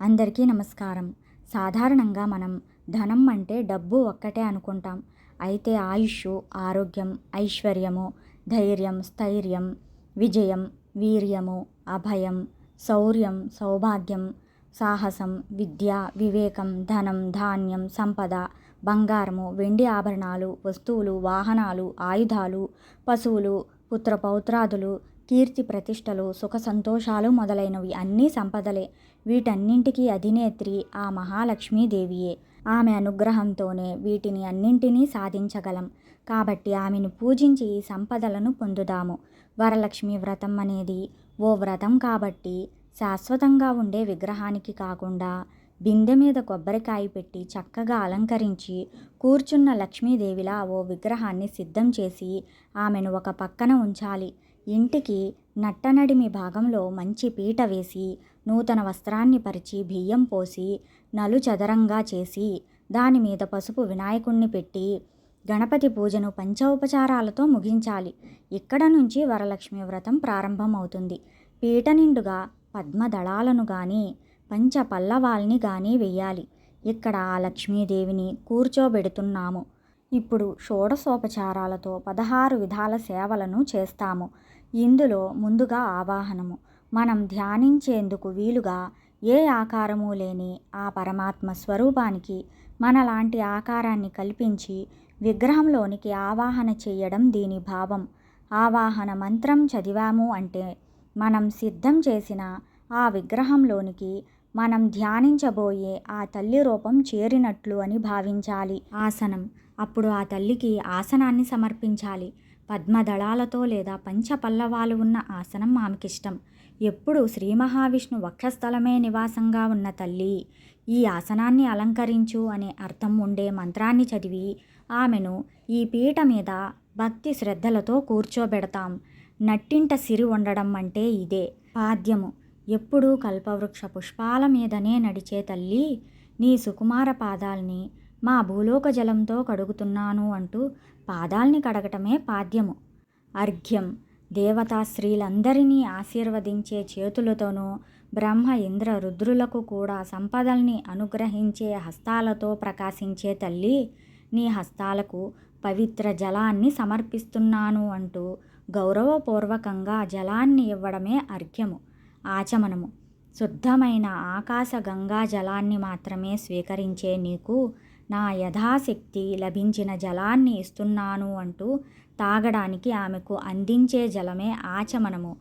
అందరికీ నమస్కారం. సాధారణంగా మనం ధనం అంటే డబ్బు ఒక్కటే అనుకుంటాం. అయితే ఆయుష్ ఆరోగ్యం ఐశ్వర్యము ధైర్యం స్థైర్యం విజయం వీర్యము అభయం శౌర్యం సౌభాగ్యం సాహసం విద్య వివేకం ధనం ధాన్యం సంపద బంగారము వెండి ఆభరణాలు వస్తువులు వాహనాలు ఆయుధాలు పశువులు పుత్రపౌత్రాదులు కీర్తి ప్రతిష్టలు సుఖ సంతోషాలు మొదలైనవి అన్నీ సంపదలే. వీటన్నింటికీ అధినేత్రి ఆ మహాలక్ష్మీదేవియే. ఆమె అనుగ్రహంతోనే వీటిని అన్నింటినీ సాధించగలం. కాబట్టి ఆమెను పూజించి ఈ సంపదలను పొందుదాము. వరలక్ష్మి వ్రతం అనేది ఓ వ్రతం కాబట్టి శాశ్వతంగా ఉండే విగ్రహానికి కాకుండా బిందె మీద కొబ్బరికాయ పెట్టి చక్కగా అలంకరించి కూర్చున్న లక్ష్మీదేవిలా ఓ విగ్రహాన్ని సిద్ధం చేసి ఆమెను ఒక పక్కన ఉంచాలి. ఇంటికి నట్టనడిమి భాగంలో మంచి పీట వేసి నూతన వస్త్రాన్ని పరిచి బియ్యం పోసి నలు చదరంగా చేసి దాని మీద పసుపు వినాయకుణ్ణి పెట్టి గణపతి పూజను పంచోపచారాలతో ముగించాలి. ఇక్కడ నుంచి వరలక్ష్మి వ్రతం ప్రారంభమవుతుంది. పీట నిండుగా పద్మదళాలను కానీ పంచ పల్లవాల్ని కానీ వెయ్యాలి. ఇక్కడ ఆ లక్ష్మీదేవిని కూర్చోబెడుతున్నాము. ఇప్పుడు షోడశోపచారాలతో పదహారు విధాల సేవలను చేస్తాము. ఇందులో ముందుగా ఆవాహనము. మనం ధ్యానించేందుకు వీలుగా ఏ ఆకారము లేని ఆ పరమాత్మ స్వరూపానికి మనలాంటి ఆకారాన్ని కల్పించి విగ్రహంలోనికి ఆవాహన చేయడం దీని భావం. ఆవాహన మంత్రం చదివాము అంటే మనం సిద్ధం చేసిన ఆ విగ్రహంలోనికి మనం ధ్యానించబోయే ఆ తల్లి రూపం చేరినట్లు అని భావించాలి. ఆసనం. అప్పుడు ఆ తల్లికి ఆసనాన్ని సమర్పించాలి. పద్మదళాలతో లేదా పంచపల్లవాలు ఉన్న ఆసనం ఆమెకిష్టం. ఎప్పుడు శ్రీ మహావిష్ణు వక్షస్థలమే నివాసంగా ఉన్న తల్లి. ఈ ఆసనాన్ని అలంకరించు అనే అర్థం ఉండే మంత్రాన్ని చదివి ఆమెను ఈ పీట మీద భక్తి శ్రద్ధలతో కూర్చోబెడతాం. నట్టింట సిరి ఉండడం అంటే ఇదే. పాద్యము. ఎప్పుడూ కల్పవృక్ష పుష్పాల మీదనే నడిచే తల్లి నీ సుకుమార పాదాల్ని మా భూలోక జలంతో కడుగుతున్నాను అంటూ పాదాల్ని కడగటమే పాద్యము అర్ఘ్యం. దేవతాశ్రీలందరినీ ఆశీర్వదించే చేతులతోనూ బ్రహ్మ ఇంద్ర రుద్రులకు కూడా సంపదల్ని అనుగ్రహించే హస్తాలతో ప్రకాశించే తల్లి నీ హస్తాలకు పవిత్ర జలాన్ని సమర్పిస్తున్నాను అంటూ గౌరవపూర్వకంగా జలాన్ని ఇవ్వడమే అర్ఘ్యము ఆచమనము. శుద్ధమైన ఆకాశ గంగా జలాన్ని మాత్రమే స్వీకరించే నీకు నా యథాశక్తి లభించిన జలాన్ని ఇస్తున్నాను అంటూ తాగడానికి ఆమెకు అందించే జలమే ఆచమనము.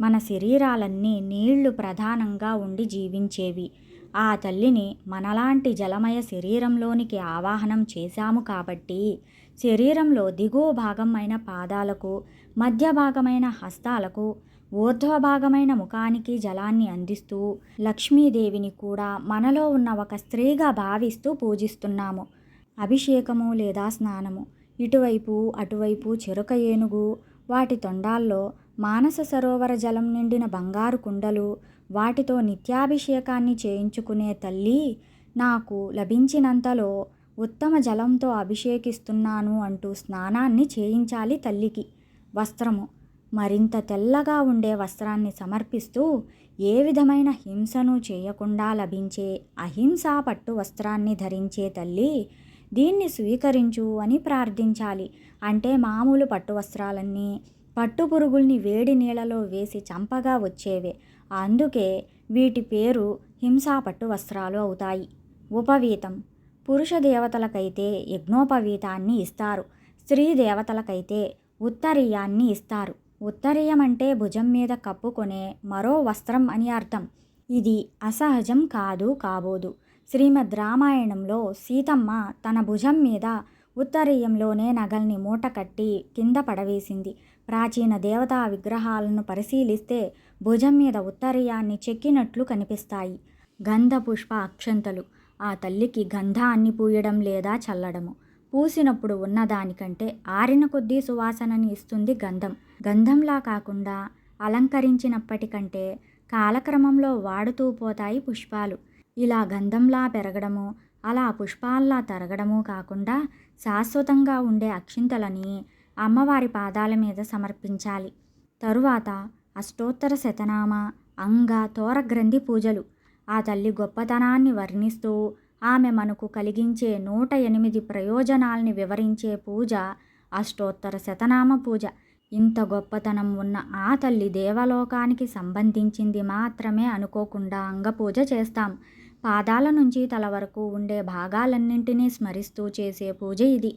మన శరీరాలన్నీ నీళ్ళు ప్రధానంగా ఉండి జీవించేవి. ఆ తల్లిని మనలాంటి జలమయ శరీరంలోనికి ఆవాహనం చేశాము కాబట్టి శరీరంలో దిగువ భాగం అయిన పాదాలకు మధ్య భాగమైన హస్తాలకు ఊర్ధ్వభాగమైన ముఖానికి జలాన్ని అందిస్తూ లక్ష్మీదేవిని కూడా మనలో ఉన్న ఒక స్త్రీగా భావిస్తూ పూజిస్తున్నాము. అభిషేకము లేదా స్నానము. ఇటువైపు అటువైపు చెరుక ఏనుగు వాటి తొండాల్లో మానస సరోవర జలం నిండిన బంగారు కుండలు వాటితో నిత్యాభిషేకాన్ని చేయించుకునే తల్లి నాకు లభించినంతలో ఉత్తమ జలంతో అభిషేకిస్తున్నాను అంటూ స్నానాన్ని చేయించాలి తల్లికి. వస్త్రము. మరింత తెల్లగా ఉండే వస్త్రాన్ని సమర్పిస్తూ ఏ విధమైన హింసను చేయకుండా లభించే అహింసా పట్టు వస్త్రాన్ని ధరించే తల్లి దీన్ని స్వీకరించు అని ప్రార్థించాలి. అంటే మామూలు పట్టు వస్త్రాలన్నీ పట్టు పురుగుల్ని వేడి నీళ్ళలో వేసి చంపగా వచ్చేవే. అందుకే వీటి పేరు హింసా పట్టు వస్త్రాలు అవుతాయి. ఉపవీతం. పురుష దేవతలకైతే యజ్ఞోపవీతాన్ని ఇస్తారు. స్త్రీ దేవతలకైతే ఉత్తరీయాన్ని ఇస్తారు. ఉత్తరీయం అంటే భుజం మీద కప్పుకొనే మరో వస్త్రం అని అర్థం. ఇది అసహజం కాదు కాబోదు. శ్రీమద్ రామాయణంలో సీతమ్మ తన భుజం మీద ఉత్తరీయంలోనే నగల్ని మూట కట్టి కింద పడవేసింది. ప్రాచీన దేవతా విగ్రహాలను పరిశీలిస్తే భుజం మీద ఉత్తరీయాన్ని చెక్కినట్లు కనిపిస్తాయి. గంధ పుష్ప అక్షంతలు. ఆ తల్లికి గంధాన్ని పూయడం లేదా చల్లడము. పూసినప్పుడు ఉన్నదానికంటే ఆరిన కొద్దీ సువాసనని ఇస్తుంది గంధం. గంధంలా కాకుండా అలంకరించినప్పటికంటే కాలక్రమంలో వాడుతూ పోతాయి పుష్పాలు. ఇలా గంధంలా పెరగడము అలా పుష్పాల్లా తరగడము కాకుండా శాశ్వతంగా ఉండే అక్షింతలని అమ్మవారి పాదాల మీద సమర్పించాలి. తరువాత అష్టోత్తర శతనామ అంగ తోరగ్రంథి పూజలు. ఆ తల్లి గొప్పతనాన్ని వర్ణిస్తూ ఆమె మనకు కలిగించే నూట ఎనిమిది ప్రయోజనాల్ని వివరించే పూజ అష్టోత్తర శతనామ పూజ. ఇంత గొప్పతనం ఉన్న ఆ తల్లి దేవలోకానికి సంబంధించింది మాత్రమే అనుకోకుండా అంగపూజ చేస్తాం. పాదాల నుంచి తల వరకు ఉండే భాగాలన్నింటినీ స్మరిస్తూ చేసే పూజ ఇది.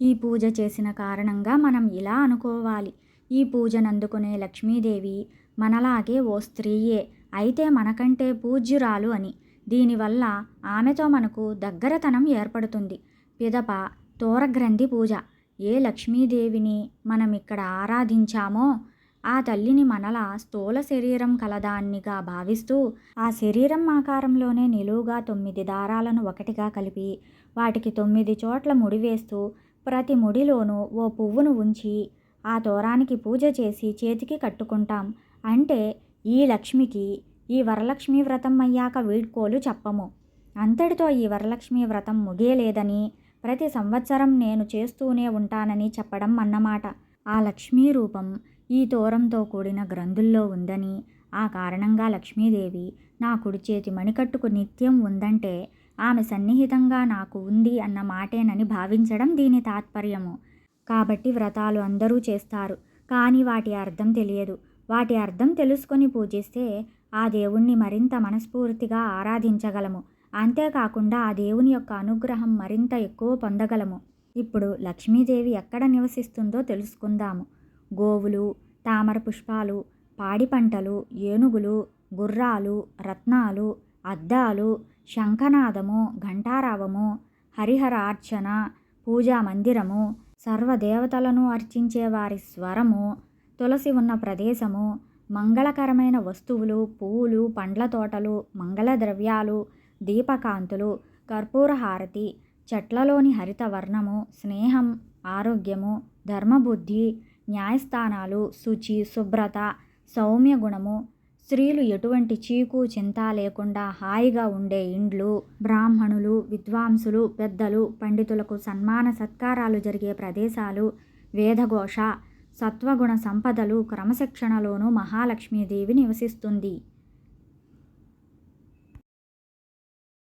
ఈ పూజ చేసిన కారణంగా మనం ఇలా అనుకోవాలి. ఈ పూజనందుకునే లక్ష్మీదేవి మనలాగే ఓ స్త్రీయే అయితే మనకంటే పూజ్యురాలు అని. దీనివల్ల ఆమెతో మనకు దగ్గరతనం ఏర్పడుతుంది. పిదప తోరగ్రంథి పూజ. ఏ లక్ష్మీదేవిని మనం ఇక్కడ ఆరాధించామో ఆ తల్లిని మనలా స్థూల శరీరం కలదాన్నిగా భావిస్తూ ఆ శరీరం ఆకారంలోనే నిలువుగా తొమ్మిది దారాలను ఒకటిగా కలిపి వాటికి తొమ్మిది చోట్ల ముడివేస్తూ ప్రతి ముడిలోనూ ఓ పువ్వును ఉంచి ఆ తోరానికి పూజ చేసి చేతికి కట్టుకుంటాం. అంటే ఈ లక్ష్మికి ఈ వరలక్ష్మి వ్రతం అయ్యాక వీడ్కోలు చెప్పము. అంతటితో ఈ వరలక్ష్మి వ్రతం ముగియలేదని ప్రతి సంవత్సరం నేను చేస్తూనే ఉంటానని చెప్పడం అన్నమాట. ఆ లక్ష్మీ రూపం ఈ తోరంతో కూడిన గ్రంథుల్లో ఉందని ఆ కారణంగా లక్ష్మీదేవి నా కుడి చేతి మణికట్టుకు నిత్యం ఉందంటే ఆమె సన్నిహితంగా నాకు ఉంది అన్న మాటేనని భావించడం దీని తాత్పర్యము. కాబట్టి వ్రతాలు అందరూ చేస్తారు. కానీ వాటి అర్థం తెలియదు. వాటి అర్థం తెలుసుకొని పూజిస్తే ఆ దేవుణ్ణి మరింత మనస్ఫూర్తిగా ఆరాధించగలము. అంతేకాకుండా ఆ దేవుని యొక్క అనుగ్రహం మరింత ఎక్కువ పొందగలము. ఇప్పుడు లక్ష్మీదేవి ఎక్కడ నివసిస్తుందో తెలుసుకుందాము. గోవులు తామర పుష్పాలు పాడి పంటలు ఏనుగులు గుర్రాలు రత్నాలు అద్దాలు శంఖనాదము ఘంటారావము హరిహరార్చన పూజా మందిరము సర్వదేవతలను అర్చించే వారి స్వరము తులసి ఉన్న ప్రదేశము మంగళకరమైన వస్తువులు పువ్వులు పండ్ల తోటలు మంగళ ద్రవ్యాలు దీపకాంతులు కర్పూర హారతి చెట్లలోని హరిత వర్ణము స్నేహం ఆరోగ్యము ధర్మబుద్ధి న్యాయస్థానాలు శుచి శుభ్రత సౌమ్య గుణము స్త్రీలు ఎటువంటి చీకు చింత లేకుండా హాయిగా ఉండే ఇండ్లు బ్రాహ్మణులు విద్వాంసులు పెద్దలు పండితులకు సన్మాన సత్కారాలు జరిగే ప్రదేశాలు వేదఘోష సత్వగుణ సంపదలు క్రమశిక్షణలోనూ మహాలక్ష్మీదేవి నివసిస్తుంది.